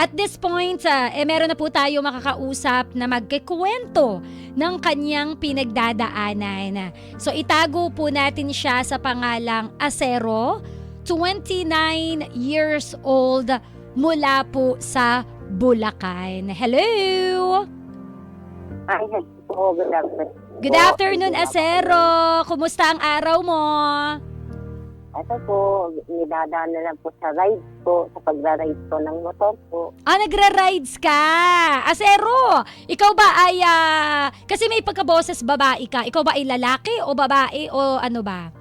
At this point, ah, eh, meron na po tayo makakausap na magkikwento ng kanyang pinagdadaanan. So itago po natin siya sa pangalang Acero, 29 years old mula po sa Bulacan. Hello! Ay, good afternoon. Good afternoon, Acero! Kumusta ang araw mo? Ito po, nidadaan na lang po sa ride po, sa pagra-ride po ng motor po. Ah, nagra-rides ka! Acero! Ikaw ba ay, ah, kasi may pagkaboses babae ka. Ikaw ba ay lalaki o babae o ano ba?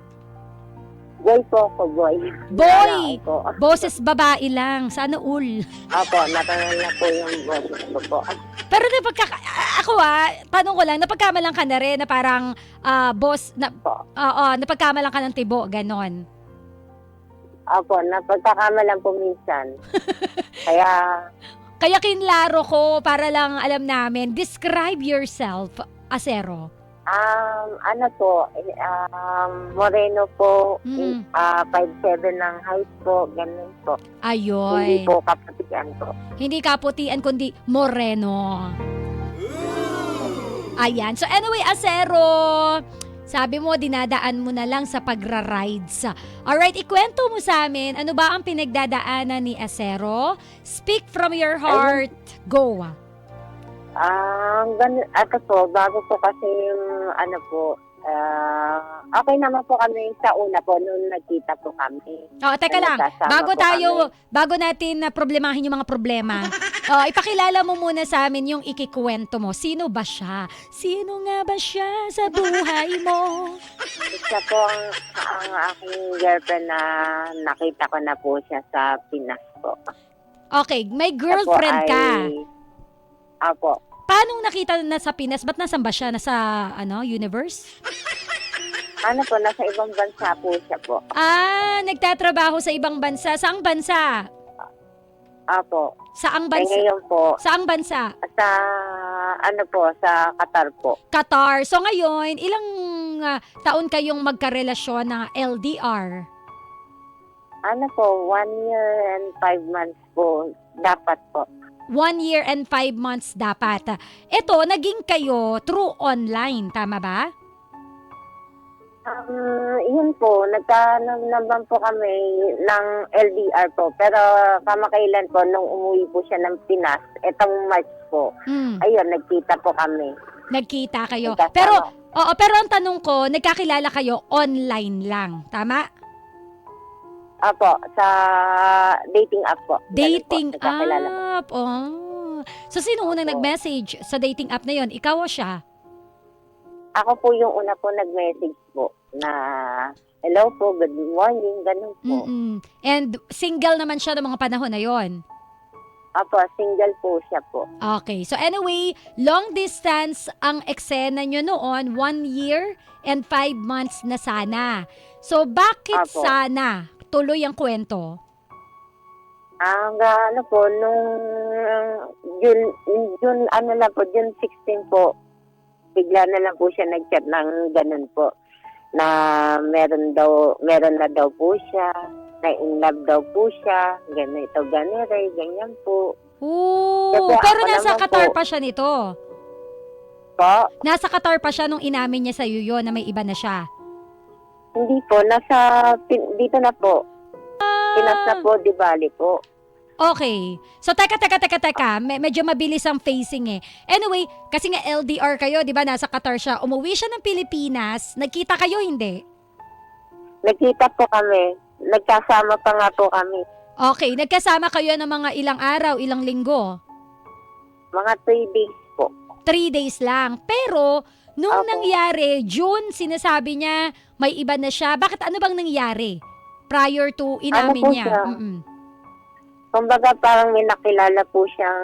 Boy po ako, boy. Boy! Boses babae lang. Sana all. Opo, natanong na po yung boses ko po. Pero napagka... Ako ah, tanong ko lang, napagkamalang ka na rin na parang ah, boss, na, oo, napagkamalang ka ng tibo, ganon. Opo, napagkakamalan po minsan. Kaya, Kaya kinlaro ko para lang alam namin, describe yourself, Acero. um, ano po, eh, um, Moreno po, Mm. ah 5'7 ng height po, ganun po. Hindi Ayoy. po kapatigan po. Hindi kaputian, kundi moreno. Ayan. So anyway, Acero, sabi mo, dinadaan mo na lang sa pagra-rides. Alright, ikwento mo sa amin, ano ba ang pinagdadaanan ni Acero? Speak from your heart. Go. Ah, ganun, ato po, bago po kasi yung ano po, ah, okay naman po kami sa una po nung nagkita po kami. Oh, teka lang. Bago tayo, kami. bago natin na problemahin yung mga problema, oh, ipakilala mo muna sa amin yung ikikwento mo. Sino ba siya? Sino nga ba siya sa buhay mo? Siya po ang, ang aking girlfriend na nakita ko na po siya sa Pinas po. Okay, may girlfriend ka. ay- Apo. Paano nakita na sa Pinas? Ba't nasan ba siya? Nasa, ano, universe? Ano po, nasa ibang bansa po siya po. Ah, nagtatrabaho sa ibang bansa. Saang bansa? Apo. Saang Eh, bansa? ngayon po, Saang bansa? sa, ano po, sa Qatar po. Qatar. So ngayon, ilang ah, taon kayong magkarelasyon na LDR? Ano po, one year and five months po, dapat po. One year and five months dapat. Ito, naging kayo through online, tama ba? Um, yun po, nagkaroon naman po kami ng LDR po. Pero kamakailan po, nung umuwi po siya ng Pinas, etong March po, Hmm, ayun, nagkita po kami. nagkita kayo. Nagkasama. Pero, oo, pero ang tanong ko, nagkakilala kayo online lang, tama? Apo, sa dating app po. Ganun Dating po, nagkakilala po. app. Oh. So, sino unang Opo. nag-message sa dating app na yon? Ikaw o siya? Ako po yung una po nag-message po na hello po, good morning, ganun po. Mm-mm. And single naman siya ng mga panahon na yon. Apo, single po siya po. Okay. So anyway, long distance ang eksena nyo noon, one year and five months na sana. So bakit Apo. sana tuloy ang kwento? Ang ah, ano po, nung June, June, ano na po, June 16 po, bigla na lang po siya nag-chat ng ganun po, na meron daw, meron na daw po siya, na in love daw po siya, ganito, ganito, ganyan po. Oo, Kasi pero nasa Qatar po. pa siya nito. Po, Nasa Qatar pa siya nung inamin niya sa iyo yun na may iba na siya. Hindi po, nasa, pin- dito na po, Pinas na po, di bali po. Okay. So, teka, teka, teka, teka. Me- medyo mabilis ang facing eh. Anyway, kasi nga LDR kayo, di ba? Nasa Qatar siya. Umuwi siya ng Pilipinas. Nagkita kayo, hindi? Nagkita po kami, nagkasama pa nga po kami, Okay. Nagkasama kayo ng mga ilang araw, ilang linggo. mga three days po. Three days lang. Pero, nung Opo. nangyari, June, sinasabi niya, may iba na siya. Bakit ano bang nangyari? Prior to inamin po niya. siya? Mm-mm. Kumbaga parang may nakilala po siyang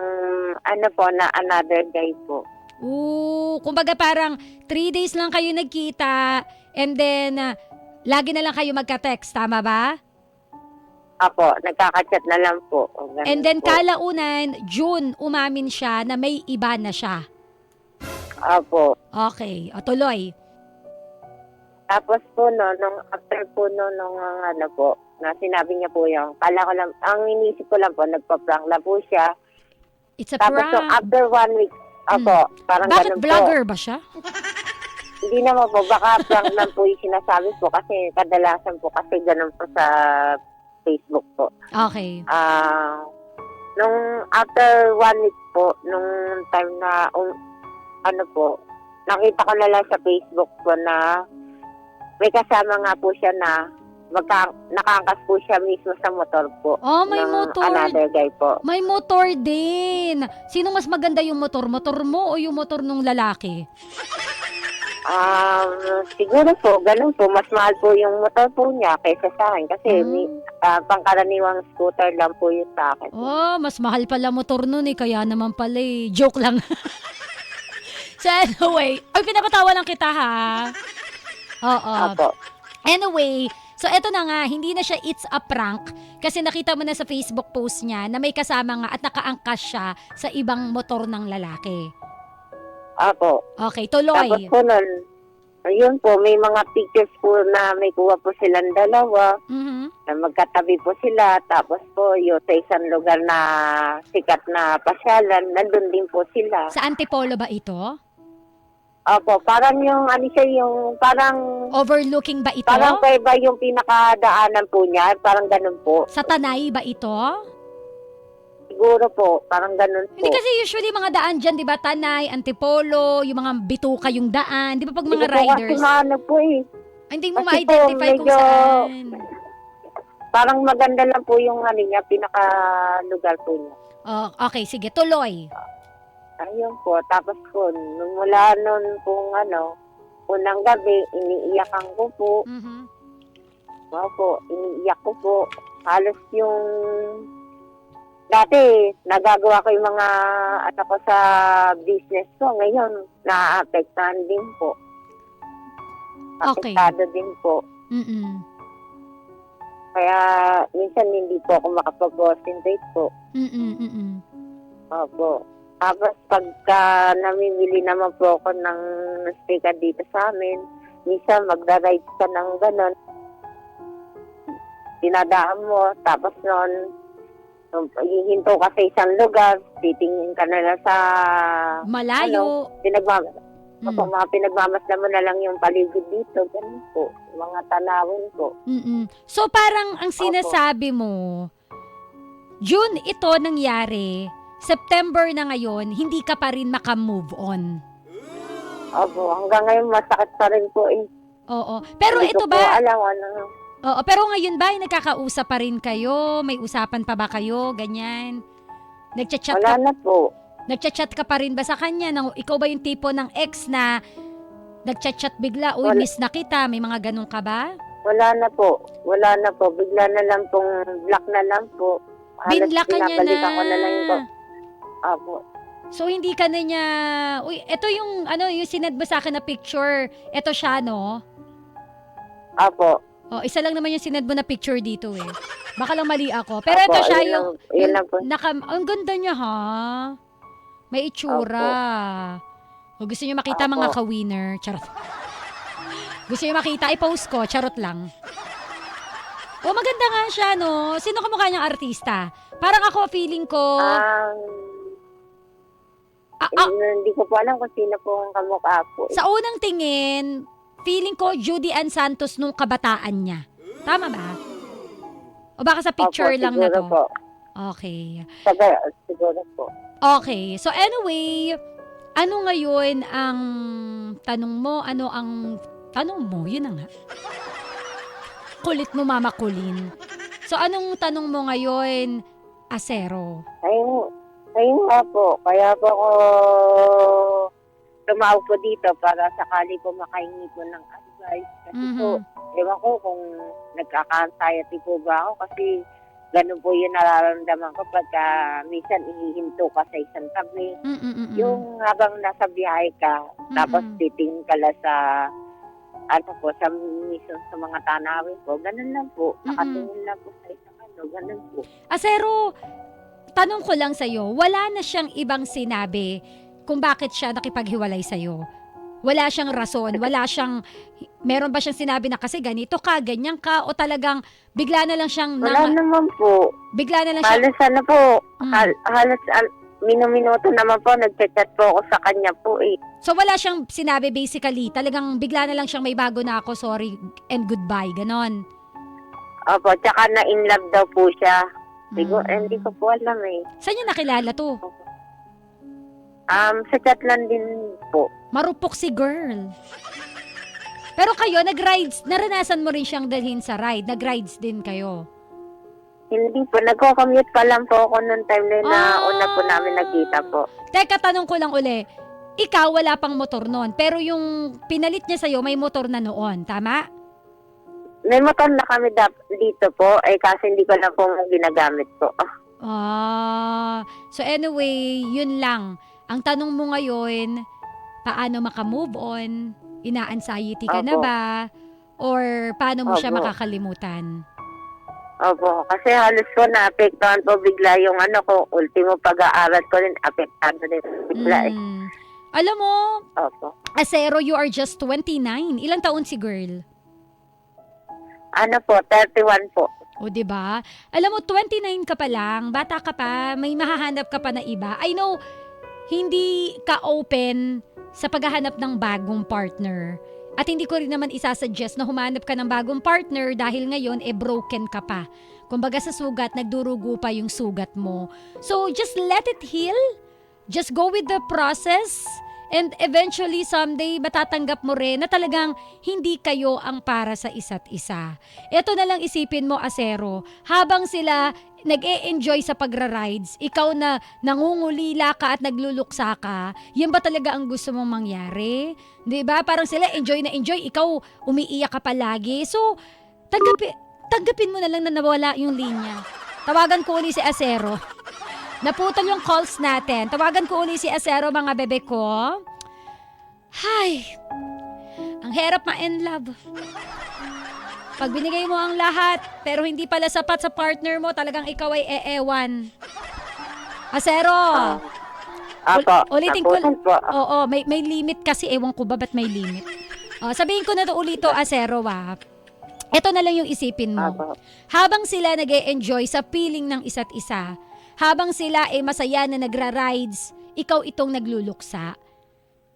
ano po na another guy po. Oo, kumbaga parang three days lang kayo nagkita and then ah, lagi na lang kayo magka-text, tama ba? Apo, nagkaka-chat na lang po. O, And then po. kalaunan, June, umamin siya na may iba na siya. Apo. Okay, o tuloy. Tapos po no, nung after po no, nung uh, ano po, na sinabi niya po yung, kala ko lang, ang inisip ko lang po, nagpa-prank lang po siya. It's a Tapos yung prank. after one week, Opo, parang Bakit ganun po. vlogger ba siya? Hindi naman po, baka prank lang po yung sinasabi po kasi kadalasan po kasi ganun po sa Facebook po. Okay. Ah, nung after one week po, nung time na, um, ano po, nakita ko na lang sa Facebook po na may kasama nga po siya na magka, nakangkas po siya mismo sa motor po. Oh, may ng motor. another guy po. May motor din. Sino mas maganda yung motor? Motor mo o yung motor nung lalaki? Um, siguro po, ganun po, mas mahal po yung motor po niya kaysa sa akin kasi Hmm. may, ah, pangkaraniwang scooter lang po yun sa akin. Oh, mas mahal pala motor nun eh. Kaya naman pala eh. Joke lang. so anyway, ay pinapatawa lang kita ha. Oo. Anyway, so eto na nga, hindi na siya it's a prank kasi nakita mo na sa Facebook post niya na may kasama nga at nakaangkas siya sa ibang motor ng lalaki. Opo. Okay, Tapos tuloy. po nun, ayun po, may mga pictures po na may kuha po silang dalawa, Mhm. na magkatabi po sila, tapos po yun sa isang lugar na sikat na pasyalan, nandun din po sila. Sa Antipolo ba ito? Opo, parang yung, ano siya, yung, parang, Overlooking ba ito? parang pa iba yung pinakadaanan po niya, parang ganun po. Sa Tanay ba ito? Siguro po, parang ganun po. Hindi kasi usually mga daan dyan, di ba? Tanay, Antipolo, yung mga bituka yung daan. Di ba pag mga Hindi po riders? kasi maano po eh. Ay, hindi mo Kasi po, ma-identify kung medyo- saan. Parang maganda lang po yung ano niya, pinaka lugar po niya. Oh, okay, sige, tuloy. Ayun po. Tapos po, nung mula nun pong ano, unang gabi, iniiyakan ko po. Mhm. Opo, iniiyak ko po. Halos yung... Dati, nagagawa ko yung mga ano ko sa business ko. Ngayon, naapektahan din po. Okay. Apektado din po. Mm-mm. Kaya, minsan hindi po ako makapag-concentrate po. Mm-mm, mm-mm. Opo. Tapos pagka namimili naman po ako ng sticker dito sa amin, minsan magra-ride ka ng ganon. Dinadaan mo, tapos noon, hihinto ka sa isang lugar, titingin ka na lang sa Malayo. pinagmam Mm. Opo, mga pinagmamasdan mo na lang yung paligid dito, ganun po. Mga tanawin po. Mm-mm. So parang ang sinasabi mo, June ito nangyari, September na ngayon, hindi ka pa rin makamove on. Opo, hanggang ngayon masakit pa rin po eh. Oo. Pero Hindi ito ko po ba, alam ano. oo, pero ngayon ba, ay nagkakausap pa rin kayo? May usapan pa ba kayo? Ganyan? Nagchat-chat Wala ka, na po. nagchat-chat ka pa rin ba sa kanya? Nang, ikaw ba yung tipo ng ex na nagchat-chat bigla, uy, Wala. miss na kita, may mga ganun ka ba? Wala na po. Wala na po. Bigla na lang pong black na lang po. Halos Binla ka niya na. pinabalikan ko na lang ko. Apo. So hindi ka na niya, uy, ito yung ano, yung sinad mo sa akin na picture. Ito siya, no? Apo. Oh, isa lang naman yung sinad mo na picture dito eh. Baka lang mali ako. Pero Apo, ito siya yun yung, lang- Yun lang po. naka, ang ganda niya ha. May itsura. O gusto niyo makita Opo. mga ka-winner? Charot. gusto niyo makita? I-post ko. Charot lang. O maganda nga siya, no? Sino kamukha niyang artista? Parang ako, feeling ko... Ang... Ah, ah, eh, hindi ko po alam kung sino po ang kamukha po. Sa unang tingin, feeling ko Judy Ann Santos nung kabataan niya. Tama ba? O baka sa picture Opo, lang na siguro to? Po. Okay. Saga, siguro po. Okay. So anyway, ano ngayon ang tanong mo? Ano ang tanong mo? Yun na nga. Kulit mo, Mama Kulin. So anong tanong mo ngayon, Asero? Ayun, ayun nga po. Kaya po ako tumawag po dito para sakali po makahingi po ng advice. Kasi po, Mhm. ewan ko kung nagkaka-anxiety po ba ako kasi ganun po yung nararamdaman ko pagka minsan inihinto ka sa isang tabi. Mm-mm-mm. Yung habang nasa biyahe ka, tapos Mm-mm. titingin ka lang sa ano po, sa mismo sa mga tanawin po. Ganun lang po. Nakatingin lang po sa isang ano. Ganun po. Asero, tanong ko lang sa'yo, wala na siyang ibang sinabi kung bakit siya nakipaghiwalay sa'yo? Wala siyang rason, wala siyang, meron ba siyang sinabi na kasi ganito ka, ganyan ka, o talagang bigla na lang siyang, Wala nang, naman po. bigla na lang siya, Halos ano po, Mm. hal- halos al- minuminuto naman po, nagchat-chat po ako sa kanya po eh. So wala siyang sinabi basically, talagang bigla na lang siyang may bago na ako, sorry and goodbye, ganon. Opo, tsaka na in love daw po siya. Siguro, Mm. hindi ko po alam eh. Saan niya nakilala to? Um, sa chat lang din po. Marupok si girl. Pero kayo, nag-rides, naranasan mo rin siyang dalhin sa ride. Nag-rides din kayo. Hindi po, nagko-commute pa lang po ako noong time na, yun na Ah. una po namin nagkita po. Teka, tanong ko lang uli. Ikaw, wala pang motor noon. Pero yung pinalit niya sa'yo, may motor na noon. Tama? May motor na kami dap- dito po, eh kasi hindi ko na po ginagamit po. Ah, so anyway, yun lang. Ang tanong mo ngayon, paano makamove on? Ina-anxiety ka na Opo. ba? Or paano mo siya Opo. makakalimutan? Opo, kasi halos ko na-apektuhan po bigla yung ano ko, ultimo pag-aaral ko rin, apektado din bigla eh. Mm. Alam mo, Opo. Asero, you are just 29. Ilang taon si girl? Ano po, 31 po. O, di ba? Alam mo, 29 ka pa lang, bata ka pa, may mahahanap ka pa na iba. I know, hindi ka open sa paghahanap ng bagong partner. At hindi ko rin naman isasuggest na humanap ka ng bagong partner dahil ngayon, eh, broken ka pa. Kumbaga sa sugat, nagdurugo pa yung sugat mo. So, just let it heal. Just go with the process. And eventually, someday, matatanggap mo rin na talagang hindi kayo ang para sa isa't isa. Ito na lang isipin mo, Asero, habang sila nag-e-enjoy sa pagra-rides, ikaw na nangungulila ka at nagluluksa ka, yan ba talaga ang gusto mong mangyari? 'Di ba? Parang sila enjoy na enjoy, ikaw umiiyak ka palagi. So, tanggapin, tanggapin mo na lang na nawala yung linya. Tawagan ko uli si Asero. Naputol yung calls natin. Tawagan ko uli si Asero, mga bebe ko. Hay, ang hirap ma-in love. Pag binigay mo ang lahat, pero hindi pala sapat sa partner mo, talagang ikaw ay eewan. Asero! Opo, Ul- ulitin ko-. Oo, may, may limit kasi. Ewan ko ba ba't may limit? Oh, sabihin ko na to ulito, Asero, ah. Ito na lang yung isipin mo. Opo. Habang sila nag enjoy sa feeling ng isa't isa, habang sila ay masaya na nagra-rides, ikaw itong nagluluksa.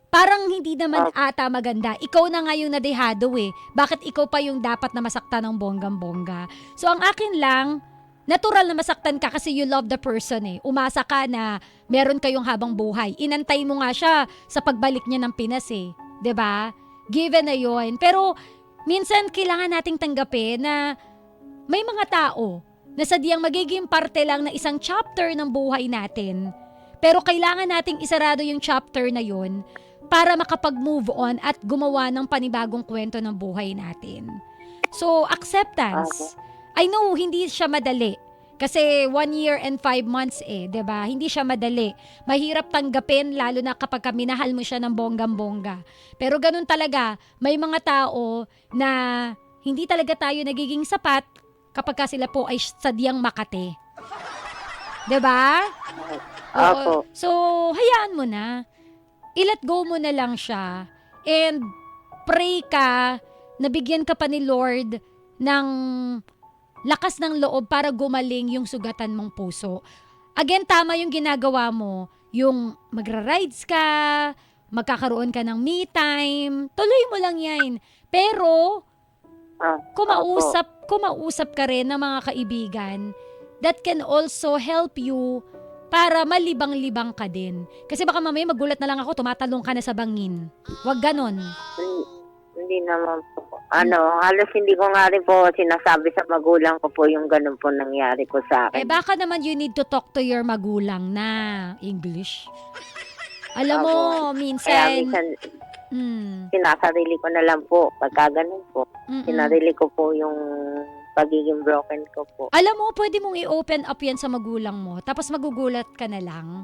Parang hindi naman ata maganda. Ikaw na nga yung nadehado eh. Bakit ikaw pa yung dapat na masaktan ng bonggang-bongga? So ang akin lang, natural na masaktan ka kasi you love the person eh. Umasa ka na meron kayong habang buhay. Inantay mo nga siya sa pagbalik niya ng Pinas eh. ba? Given na yon. Pero minsan kailangan nating tanggapin na may mga tao na sadyang magiging parte lang na isang chapter ng buhay natin. Pero kailangan nating isarado yung chapter na yon para makapag-move on at gumawa ng panibagong kwento ng buhay natin. So, acceptance. I know, hindi siya madali. Kasi one year and five months eh, ba? Hindi siya madali. Mahirap tanggapin lalo na kapag ka minahal mo siya ng bonggam-bongga. Pero ganun talaga, may mga tao na hindi talaga tayo nagiging sapat kapag ka sila po ay sadyang makate. 'Di ba? Opo. So, hayaan mo na. I-let go mo na lang siya. And pray ka, nabigyan ka pa ni Lord ng lakas ng loob para gumaling yung sugatan mong puso. Again, tama yung ginagawa mo. Yung magra-rides ka, magkakaroon ka ng me time, tuloy mo lang yan. Pero, Ah, kumausap, kumausap ka rin ng mga kaibigan that can also help you para malibang-libang ka din. Kasi baka mamaya magulat na lang ako, tumatalong ka na sa bangin. Huwag ganon. Hindi, hindi naman po. Ano, halos hindi ko nga rin po sinasabi sa magulang ko po yung ganun po nangyari ko sa Eh akin. baka naman you need to talk to your magulang na English. Alam mo, Kaya minsan, minsan, mm, sinasarili ko na lang po. Pagka ganun po, mm-mm. sinarili ko po yung pagiging broken ko po. Alam mo, pwede mong i-open up yan sa magulang mo. Tapos magugulat ka na lang.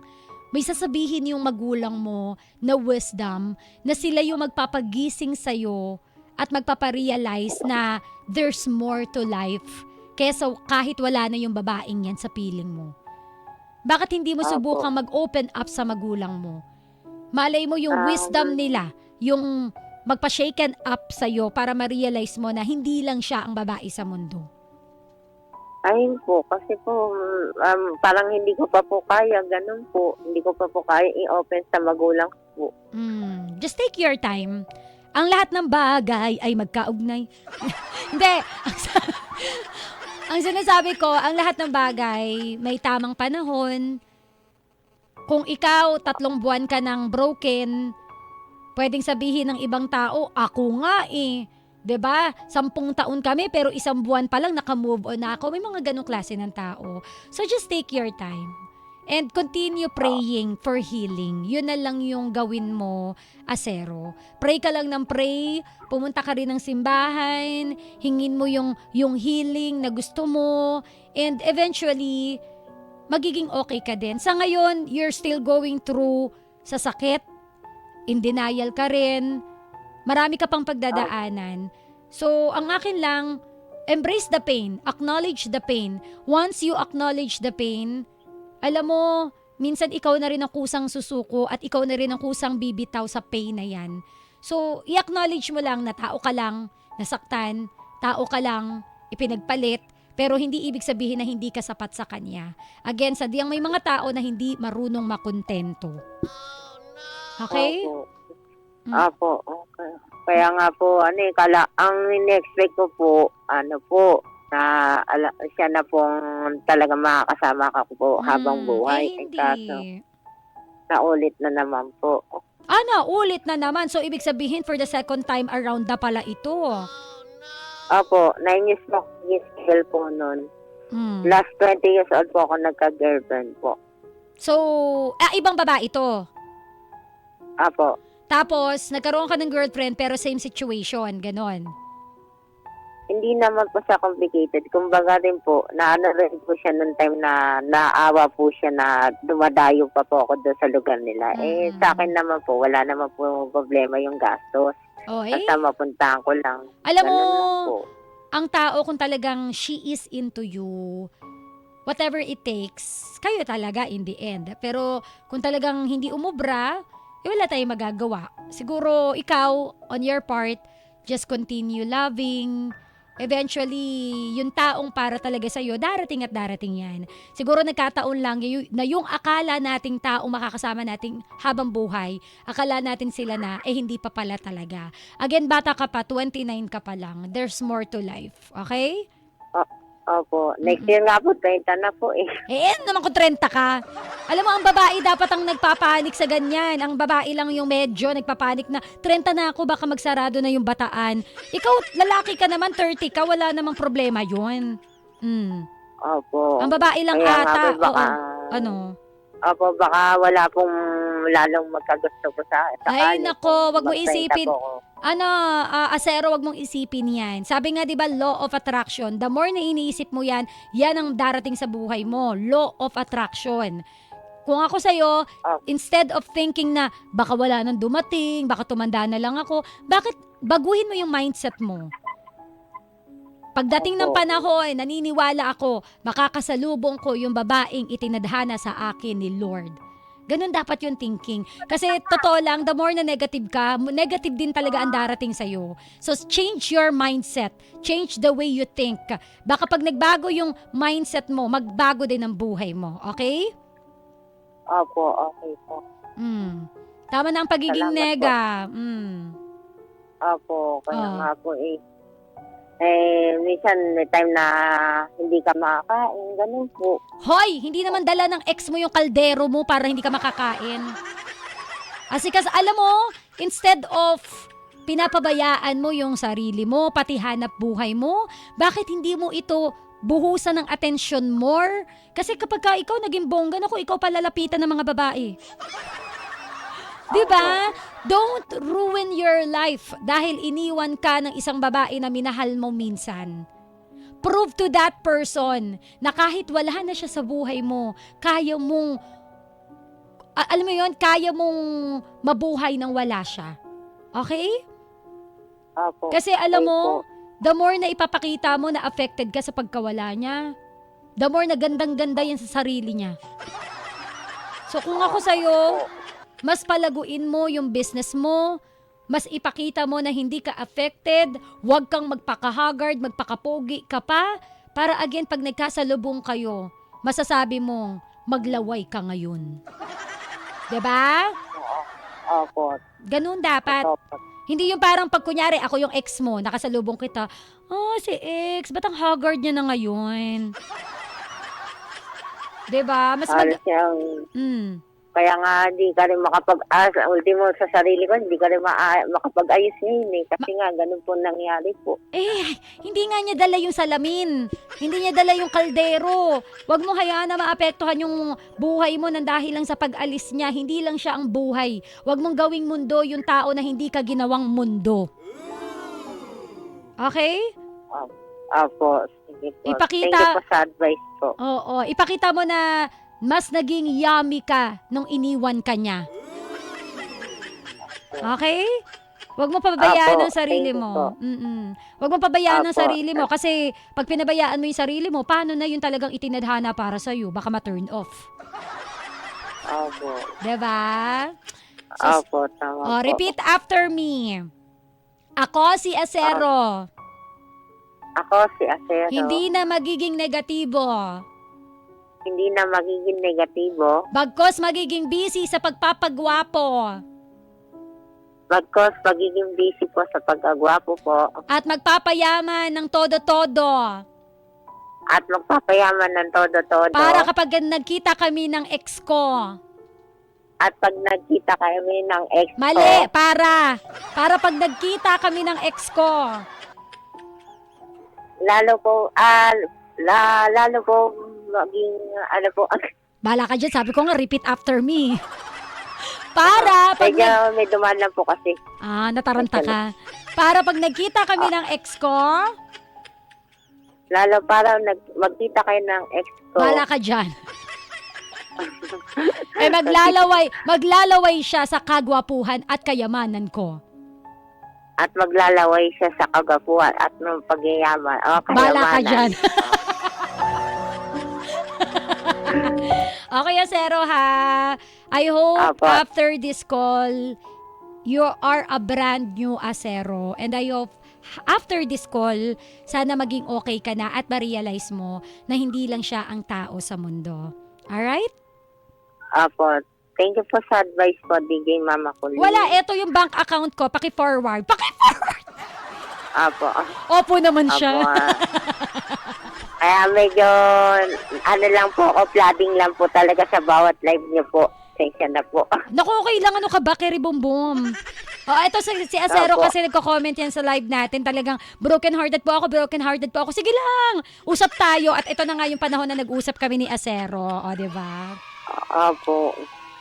May sasabihin yung magulang mo na wisdom na sila yung magpapagising sa'yo at magpaparealize na there's more to life kesa kahit wala na yung babaeng yan sa piling mo. Bakit hindi mo subukang mag-open up sa magulang mo? Malay mo yung Ah. wisdom nila, yung magpa-shaken up sa'yo para ma-realize mo na hindi lang siya ang babae sa mundo. Ayun po, kasi po, um, parang hindi ko pa po kaya, ganun po. Hindi ko pa po kaya i-open sa magulang ko po. Mm, just take your time. Ang lahat ng bagay ay magkaugnay. Hindi. Ang sinasabi ko, ang lahat ng bagay may tamang panahon. Kung ikaw tatlong buwan ka ng broken, pwedeng sabihin ng ibang tao, ako nga eh. 'Di ba? Sampung taon kami pero isang buwan pa lang naka-move on ako. May mga ganong klase ng tao. So just take your time. And continue praying for healing. Yun na lang yung gawin mo, asero. Pray ka lang ng pray, pumunta ka rin ng simbahan, hingin mo yung, yung healing na gusto mo, and eventually, magiging okay ka din. Sa ngayon, you're still going through sa sakit, in denial ka rin, marami ka pang pagdadaanan. So, ang akin lang, embrace the pain, acknowledge the pain. Once you acknowledge the pain, alam mo, minsan ikaw na rin ang kusang susuko at ikaw na rin ang kusang bibitaw sa pain na yan. So, i-acknowledge mo lang na tao ka lang, nasaktan, tao ka lang, ipinagpalit, pero hindi ibig sabihin na hindi ka sapat sa kanya. Again, sadyang may mga tao na hindi marunong makontento. Okay? Opo. Mm. Apo, okay. Kaya nga po, ano eh, kala, ang in-expect ko po, ano po, na ala, siya na pong talaga makakasama ka po habang Mm, buhay. Eh, Eh, kaso, hindi. naulit na naman po. Ano, ulit na naman. So, ibig sabihin for the second time around na pala ito. Apo, 9 years po, years old po noon. Mm. Last 20 years old po ako nagka-girlfriend po. So, ah, ibang babae ito. Apo, Tapos, nagkaroon ka ng girlfriend pero same situation, ganon. hindi naman po siya complicated. Kumbaga rin po, naano rin po siya noong time na naawa po siya na dumadayo pa po ako doon sa lugar nila. Eh, Mm. sa akin naman po, wala naman po problema yung gastos. O, eh, Basta mapuntahan ko lang. alam mo, Ganun lang po. ang tao kung talagang she is into you, whatever it takes, kayo talaga in the end. Pero kung talagang hindi umubra, eh wala tayong magagawa. Siguro ikaw, on your part, just continue loving. Eventually, yung taong para talaga sa'yo, darating at darating yan. Siguro nagkataon lang na yung akala nating taong makakasama nating habang buhay, akala natin sila na, eh hindi pa pala talaga. Again, bata ka pa, 29 ka pa lang. There's more to life. Okay? Opo. Next year nga po, 30 na po eh. Eh, naman kung 30 ka. Alam mo, ang babae dapat ang nagpapanik sa ganyan. Ang babae lang yung medyo nagpapanik na 30 na ako, baka magsarado na yung bataan. Ikaw, lalaki ka naman, 30 ka, wala namang problema yun. Mm. Opo. Ang babae lang Kaya nga ata, po, baka, oo. Ano? Opo, baka wala pong lalong magkagusto ko sa sa Ay, kanya. nako, wag mo Mag-30 isipin. po ako. Ano, ah, asero, wag mong isipin yan. Sabi nga, di ba, law of attraction. The more na iniisip mo yan, yan ang darating sa buhay mo. Law of attraction. Kung ako sa'yo, Oh. instead of thinking na baka wala nang dumating, baka tumanda na lang ako, bakit baguhin mo yung mindset mo? Pagdating ng Opo. panahon, naniniwala ako, makakasalubong ko yung babaeng itinadhana sa akin ni Lord. Ganun dapat yung thinking. Kasi totoo lang, the more na negative ka, negative din talaga ang darating sa'yo. So change your mindset. Change the way you think. Baka pag nagbago yung mindset mo, magbago din ang buhay mo. Okay? Opo, okay po. Mm. Tama na ang pagiging Salamat po. nega. Mm. Opo, kaya Ah. nga po eh. Eh, minsan may time na hindi ka makakain, ganun po. Hoy, hindi naman dala ng ex mo yung kaldero mo para hindi ka makakain. Kasi alam mo, instead of pinapabayaan mo yung sarili mo, pati hanap buhay mo, bakit hindi mo ito buhusan ng attention more? Kasi kapag ka ikaw naging bongga, naku, ikaw palalapitan ng mga babae. 'Di ba? Don't ruin your life dahil iniwan ka ng isang babae na minahal mo minsan. Prove to that person na kahit wala na siya sa buhay mo, kaya mong alam mo 'yon, kaya mong mabuhay nang wala siya. Okay? Opo. Kasi alam mo, the more na ipapakita mo na affected ka sa pagkawala niya, the more na gandang-ganda yan sa sarili niya. So kung ako sa'yo, mas palaguin mo yung business mo, mas ipakita mo na hindi ka affected, huwag kang magpakahagard, magpakapogi ka pa, Para again, pag nagkasalubong kayo, masasabi mong maglaway ka ngayon. ba? Opo. Ganun dapat. Opo. Hindi yung parang pag kunyari ako yung ex mo, nakasalubong kita, oh, si ex, ba't ang haggard niya na ngayon? 'Di ba? Mas mag... Halos siyang, Mm. Kaya nga di ka rin makapag, ah, ultimo sa sarili ko, hindi ka rin ma- makapag-ayos ngayon eh. Kasi nga, ganun po nangyari po. Eh, hindi nga niya dala yung salamin. Hindi niya dala yung kaldero. Huwag mo hayaan na maapektuhan yung buhay mo nang dahil lang sa pag-alis niya. Hindi lang siya ang buhay. Huwag mong gawing mundo yung tao na hindi ka ginawang mundo. Okay? Opo. Sige po. Ipakita- Thank you po sa advice po. Oo. Ipakita mo na mas naging yummy ka nung iniwan ka niya. Okay? Huwag mo pabayaan Apo, ang sarili mo. Mm-mm. Huwag mo pabayaan ang Apo. sarili mo kasi pag pinabayaan mo yung sarili mo, paano na yung talagang itinadhana para sa Baka ma-turn off. Opo. 'Di ba? So, Opo, tama oh, po. repeat after me. Ako si Acero. Ako si Acero. Hindi na magiging negatibo. Hindi na magiging negatibo. Bagkos magiging busy sa pagpapagwapo. Bagkos pagiging busy po sa pagkagwapo po At magpapayaman ng todo-todo. at magpapayaman ng todo-todo. Para kapag nagkita kami ng ex ko. At pag nagkita kami ng ex ko, Mali, para. Para pag nagkita kami ng ex ko. lalo po, ah, la, lalo po maging, ano po, Bala ka dyan, sabi ko nga, repeat after me. Para pag... medyo may dumaan lang po kasi. Ah, nataranta ka. Para pag nagkita kami ng ex ko, Lalo para nag, magkita kayo ng ex ko. bala ka dyan. eh maglalaway, maglalaway siya sa kagwapuhan at kayamanan ko. At maglalaway siya sa kagapuan at ng pagyayaman. O, Bala ka kayamanan. dyan. okay, Acero ha. I hope Apo. after this call, you are a brand new Acero. And I hope after this call, sana maging okay ka na at ma-realize mo na hindi lang siya ang tao sa mundo. Alright? Apo. Thank you po sa advice po, DJ Mama Kulli. Wala, eto yung bank account ko. Paki-forward. Paki-forward! Apo. Opo naman Apo. siya. ah. Kaya medyo, ano lang po, ako, flooding lang po talaga sa bawat live niyo po. Thank na po. Naku, okay lang. Ano ka ba, Keri Bumbum? Oh, ito si, si Acero Opo. kasi nagko-comment yan sa live natin. Talagang broken-hearted po ako, broken-hearted po ako. Sige lang, usap tayo. At ito na nga yung panahon na nag-usap kami ni Acero. O, di ba? Apo.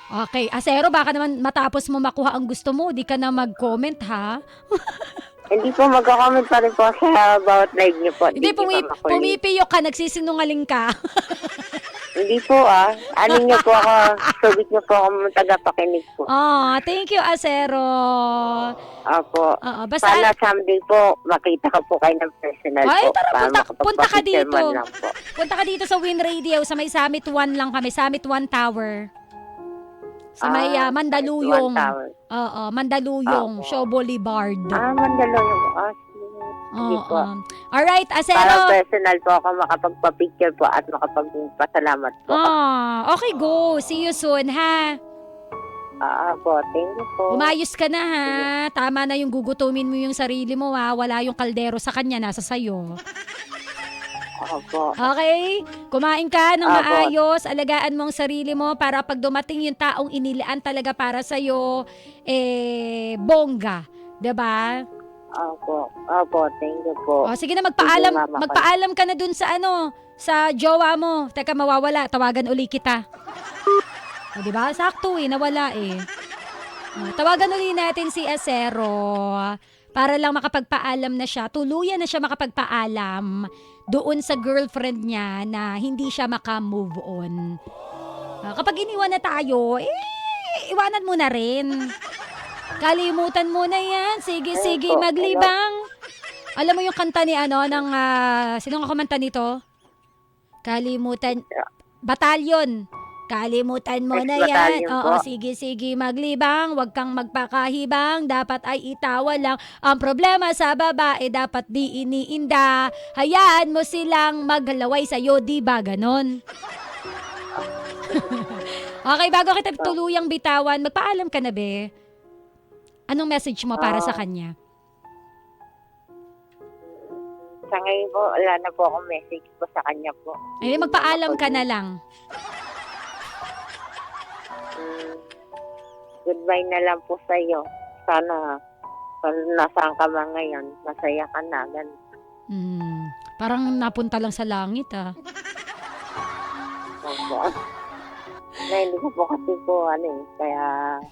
Okay, Acero, baka naman matapos mo makuha ang gusto mo, di ka na mag-comment, ha? Hindi po magko-comment pa rin po sa bawat live niyo po. Hindi, pumi- Mama Kulli. pumipiyok ka, nagsisinungaling ka. Hindi po ah. Ano niyo po ako, subit niyo po ako tagapakinig po. Oh, thank you, Acero. Apo. Oo, basta, Sana someday po, makita ko po kayo ng personal Ay, po. tara, para punta- punta ka makapagpa-picture dito. man lang po. punta ka dito sa Win Radio, sa may Summit 1 lang kami, Summit 1 Tower. Sa may ah, Ah, Mandaluyong. Tower. Oo, Mandaluyong, Opo. Show Boulevard. Ah, Mandaluyong. Ah, sige. Sige Oo. po. Alright, Para Acero. personal po ako makapagpa-picture po at makapagpasalamat po. Ah, okay, go. See you soon, ha? Ah, po. Thank you po. Umayos ka na, ha? Tama na yung gugutumin mo yung sarili mo, ha? Wala yung kaldero sa kanya, nasa sayo. Opo. Okay? Kumain ka ng Apo. maayos, alagaan mo ang sarili mo para pag dumating yung taong inilaan talaga para sa'yo, eh, bongga. 'Di ba? Opo. Opo. Thank you po. O, sige na, magpaalam, Sige, mama. magpaalam ka na dun sa ano, sa jowa mo. Teka, mawawala. Tawagan uli kita. O, di ba? Sakto eh, nawala eh. O, tawagan uli natin si Acero para lang makapagpaalam na siya. Tuluyan na siya makapagpaalam doon sa girlfriend niya na hindi siya makamove on. Ah, kapag iniwan na tayo, eh, iwanan mo na rin. Kalimutan mo na yan. Sige, sige, maglibang. Alam mo yung kanta ni ano, ng, ah, sino nga kumanta nito? Kalimutan, Batalyon. Kalimutan mo Next na yan. battalion Oo, po. sige, sige, maglibang. Huwag kang magpakahibang. Dapat ay itawa lang. Ang problema sa babae, dapat di iniinda. Hayaan mo silang maghalaway sa'yo, di ba? Ganon. okay, bago kita tuluyang bitawan, magpaalam ka na, be. Anong message mo para sa Ah. kanya? Sa ngayon po, wala na po akong message po sa kanya po. Eh, magpaalam ka na lang. Mm, goodbye na lang po sa iyo. Sana nasaan ka man ngayon, masaya ka na. Ganun. Hmm, parang napunta lang sa langit, ah. Na hindi ko po kasi po ano eh. Kaya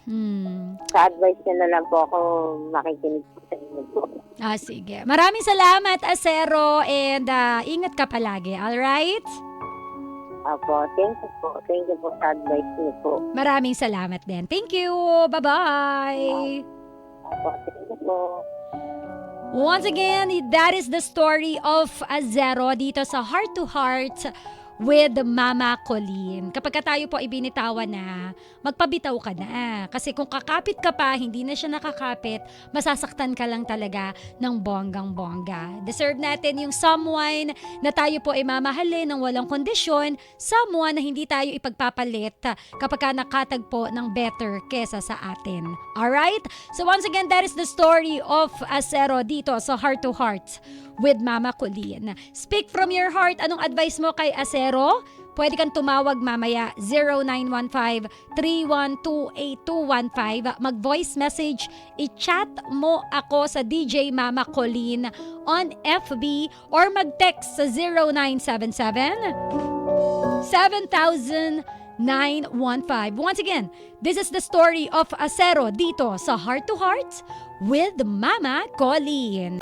Hmm. sa advice niya na lang po ako makikinig po sa inyo po. Ah, sige. Maraming salamat, Asero, and ah, ingat ka palagi, alright? Apo, thank you po. Thank you po sa advice niyo po. Maraming salamat din. Thank you. Bye-bye. Apo, thank you po. Once again, that is the story of Azero dito sa Heart to Heart with Mama Colleen. Kapag ka tayo po ibinitawan na, magpabitaw ka na. Kasi kung kakapit ka pa, hindi na siya nakakapit, masasaktan ka lang talaga ng bonggang-bongga. Deserve natin yung someone na tayo po ay mamahalin ng walang kondisyon, someone na hindi tayo ipagpapalit kapag ka nakatagpo ng better kesa sa atin. Alright? So once again, that is the story of Acero dito sa Heart to Heart with Mama Colleen. Speak from your heart. Anong advice mo kay Acero? Pwede kang tumawag mamaya 0915-312-8215. Mag-voice message. I-chat mo ako sa DJ Mama Colleen on FB or mag-text sa 0977 7000 915. Once again, this is the story of Acero dito sa Heart to Heart with Mama Colleen.